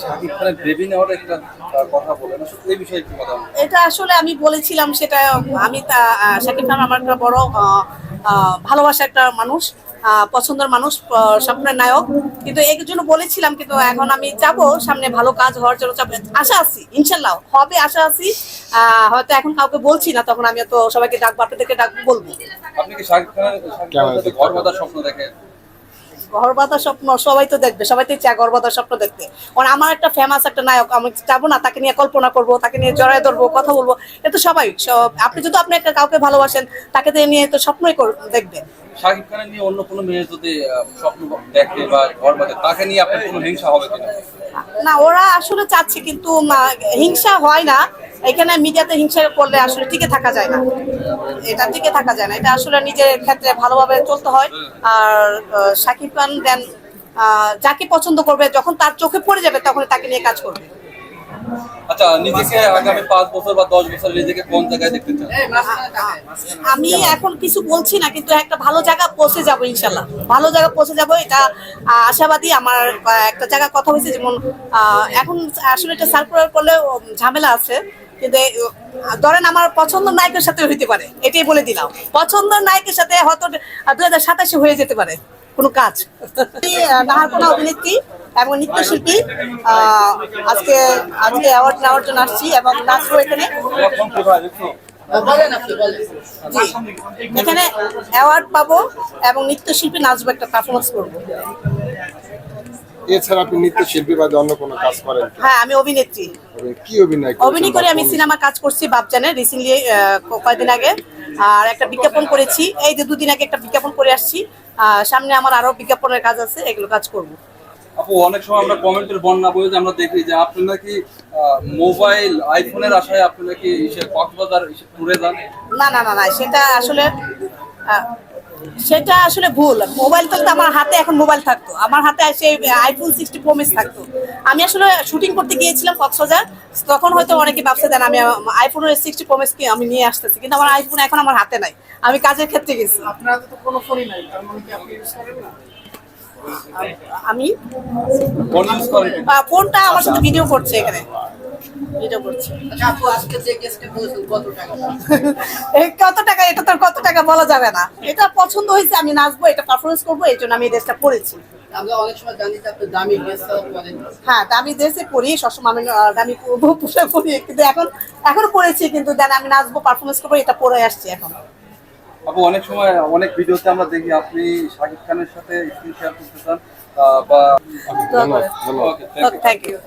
শাকিব খানের বেবি নেওয়ার একটা কথা বলেন এই বিষয়ে একটু কথা এটা আসলে আমি বলেছিলাম সেটা আমি তা শাকিব খান আমার একটা বড় ভালোবাসা একটা মানুষ আহ, পছন্দের মানুষ আহ, স্বপ্নের নায়ক। কিন্তু এই জন্য বলেছিলাম কিন্তু এখন আমি যাব সামনে ভালো কাজ হওয়ার জন্য আশা আছি ইনশাল্লাহ হবে আশা আছি। হয়তো এখন কাউকে বলছি না তখন আমি তো সবাইকে ডাকবো আপনাদেরকে ডাকবো বলব। আপনি কি শাকিব খানের স্বপ্ন দেখেন? ঘর স্বপ্ন সবাই তো দেখবে সবাই তো চায় ঘর স্বপ্ন দেখতে। কারণ আমার একটা ফেমাস একটা নায়ক আমি যাব না তাকে নিয়ে কল্পনা করব তাকে নিয়ে জড়ায় ধরবো কথা বলব এটা তো সবাই। সব আপনি যদি আপনি একটা কাউকে ভালোবাসেন তাকে নিয়ে তো স্বপ্নই দেখবেন শাকিব খানের নিয়ে অন্য কোনো মেয়ে যদি স্বপ্ন দেখে বা ঘর বাঁধে তাকে নিয়ে আপনার কোনো হিংসা হবে কিনা? না ওরা আসলে চাচ্ছে কিন্তু হিংসা হয় না। এখানে মিডিয়াতে হিংসা করলে আসলে টিকে থাকা যায় না। এটা টিকে থাকা যায় না। এটা আসলে নিজের ক্ষেত্রে ভালোভাবে চলতে হয়। আর সাকিব খান দেন যাকে পছন্দ করবে যখন তার চোখে পড়ে যাবে তখন তাকে নিয়ে কাজ করবে। আচ্ছা নিজেকে আগামী পাঁচ বছর বা দশ বছর নিজেকে কোন জায়গায় দেখতে চান? আমি এখন কিছু বলছি না কিন্তু একটা ভালো জায়গা পৌঁছে যাব ইনশাল্লাহ ভালো জায়গা পৌঁছে যাব এটা আশাবাদী আমার একটা জায়গায় কথা হয়েছে যেমন এখন আসলে এটা সার্কুলার করলে ঝামেলা আছে। কিন্তু ধরেন আমার পছন্দের নায়কের সাথে হইতে পারে এটাই বলে দিলাম। পছন্দের নায়কের সাথে হয়তো দুই হাজার সাতাশে হয়ে যেতে পারে কোনো কাজ। নাহারকোনা অভিনেত্রী এবং নৃত্যশিল্পী আজকে আজকে অ্যাওয়ার্ড নেওয়ার জন্য আসছি এবং নাচবো এখানে। এখানে অ্যাওয়ার্ড পাবো এবং নৃত্যশিল্পী নাচবো একটা পারফরমেন্স করব। এছাড়া আপনি নৃত্যশিল্পী বা অন্য কোনো কাজ করেন হ্যাঁ আমি অভিনেত্রী। কি অভিনয় অভিনয় করে আমি সিনেমা কাজ করছি বাপজানে রিসেন্টলি কয়েকদিন আগে। আর একটা বিজ্ঞাপন করেছি। এই যে দুদিন আগে একটা বিজ্ঞাপন করে আসছি। আহ, সামনে আমার আরও বিজ্ঞাপনের কাজ আছে এগুলো কাজ করব। আপু অনেক সময় আমরা কমেন্টের বন্যা বইতে আমরা দেখি যে আপনি নাকি আহ, মোবাইল আইফোনের আশায় আপনি নাকি কক্সবাজার ট্যুরে যান? না না না না সেটা আসলে সেটা আসলে ভুল। মোবাইল থাকতো আমার হাতে এখন মোবাইল থাকতো। আমার হাতে এসে আইফোন সিক্সটি প্রমিস থাকতো। আমি আসলে শুটিং করতে গিয়েছিলাম কক্সবাজার। তখন হয়তো অনেকে ব্যবসা দেন আমি আইফোনের সিক্সটি প্রমিস কি আমি নিয়ে আসতেছি? কিন্তু আমার আইফোন এখন আমার হাতে নাই। আমি কাজের ক্ষেত্রে গেছি। তো মানে আমি? ফোনটা আমার সাথে ভিডিও করছে এখানে। ভিডিও করছে। আচ্ছা আপু আজকে যে বলেছেন কত টাকা? এই কত টাকা এটা তো কত টাকা বলা যাবে না। এটা পছন্দ হয়েছে আমি নাচবো এটা পারফরমেন্স করব এই জন্য আমি এই ড্রেসটা পরেছি। আমরা অনেক সময় জানি যে আপনি দামি ড্রেস পরেন। হ্যাঁ দামি ড্রেসে পরি সবসময় আমি দামি পোশাক পরি কিন্তু এখন এখনও পরেছি কিন্তু দেন আমি নাচবো পারফরমেন্স করব এটা পরে আসছি এখন। আপু অনেক সময় অনেক ভিডিওতে আমরা দেখি আপনি শাকিব খানের সাথে স্ক্রিন শেয়ার করতে চান বা ধন্যবাদ। ধন্যবাদ ওকে থ্যাংক ইউ